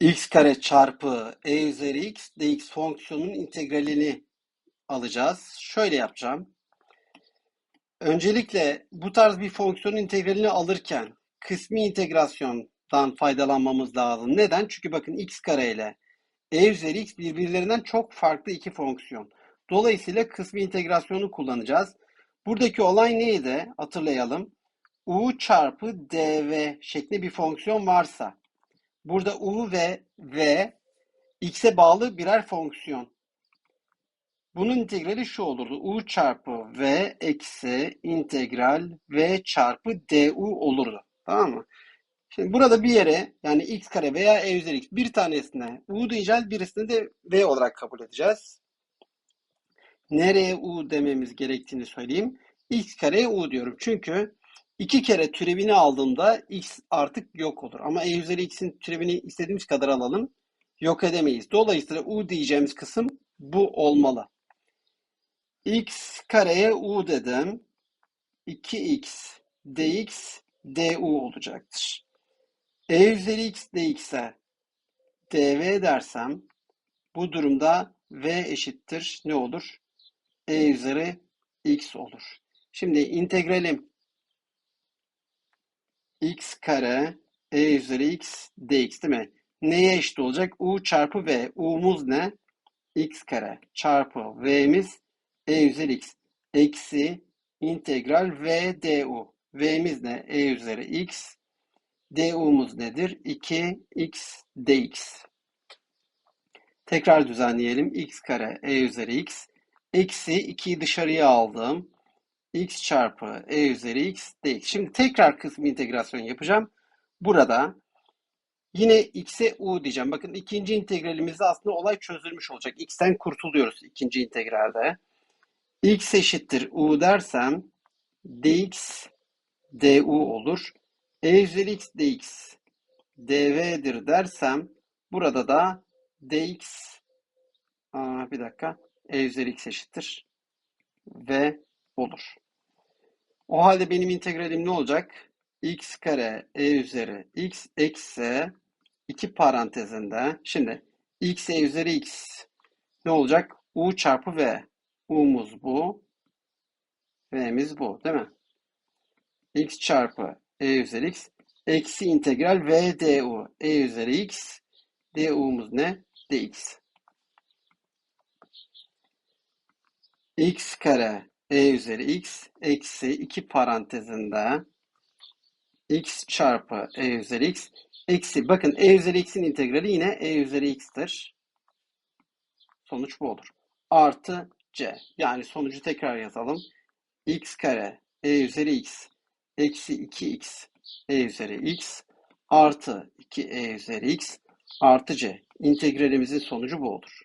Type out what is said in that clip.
x kare çarpı e üzeri x dx fonksiyonunun integralini alacağız. Şöyle yapacağım. Öncelikle bu tarz bir fonksiyonun integralini alırken kısmi integrasyondan faydalanmamız lazım. Neden? Çünkü bakın x kare ile e üzeri x birbirlerinden çok farklı iki fonksiyon. Dolayısıyla kısmi integrasyonu kullanacağız. Buradaki olay neydi? Hatırlayalım. u çarpı dv şeklinde bir fonksiyon varsa burada u ve v x'e bağlı birer fonksiyon. Bunun integrali şu olurdu. u çarpı v eksi integral v çarpı du olurdu. Tamam mı? Şimdi burada bir yere yani x kare veya e üzeri x bir tanesine u diyeceğiz, birisini de v olarak kabul edeceğiz. Nereye u dememiz gerektiğini söyleyeyim. x kareye u diyorum. Çünkü iki kere türevini aldığımda x artık yok olur. Ama e üzeri x'in türevini istediğimiz kadar alalım. Yok edemeyiz. Dolayısıyla u diyeceğimiz kısım bu olmalı. x kareye u dedim. 2x dx du olacaktır. e üzeri x dx'e dv dersem bu durumda v eşittir ne olur? e üzeri x olur. Şimdi integralim x kare e üzeri x dx değil mi? Neye eşit olacak? u çarpı v. u'muz ne? x kare çarpı v'miz e üzeri x eksi integral v du. v'miz ne? e üzeri x. du'muz nedir? 2x dx. Tekrar düzenleyelim. x kare e üzeri x eksi 2'yi dışarıya aldım. X çarpı e üzeri x dx. Şimdi tekrar kısmı integrasyon yapacağım. Burada yine x'e u diyeceğim. Bakın ikinci integralimizde aslında olay çözülmüş olacak. x'ten kurtuluyoruz ikinci integralde. x eşittir u dersem dx du olur. e üzeri x dx dv'dir dersem burada da dx aa, bir dakika e üzeri x eşittir v olur. O halde benim integralim ne olacak? x kare e üzeri x eksi 2 parantezinde şimdi x e üzeri x ne olacak? u çarpı v. u'muz bu. v'miz bu değil mi? x çarpı e üzeri x eksi integral v du. e üzeri x du'muz ne? dx. x kare e üzeri x eksi 2 parantezinde x çarpı e üzeri x eksi bakın e üzeri x'in integrali yine e üzeri x'tir. Sonuç bu olur. Artı c. Yani sonucu tekrar yazalım. x kare e üzeri x eksi 2x e üzeri x artı 2e üzeri x artı c. İntegralimizin sonucu bu olur.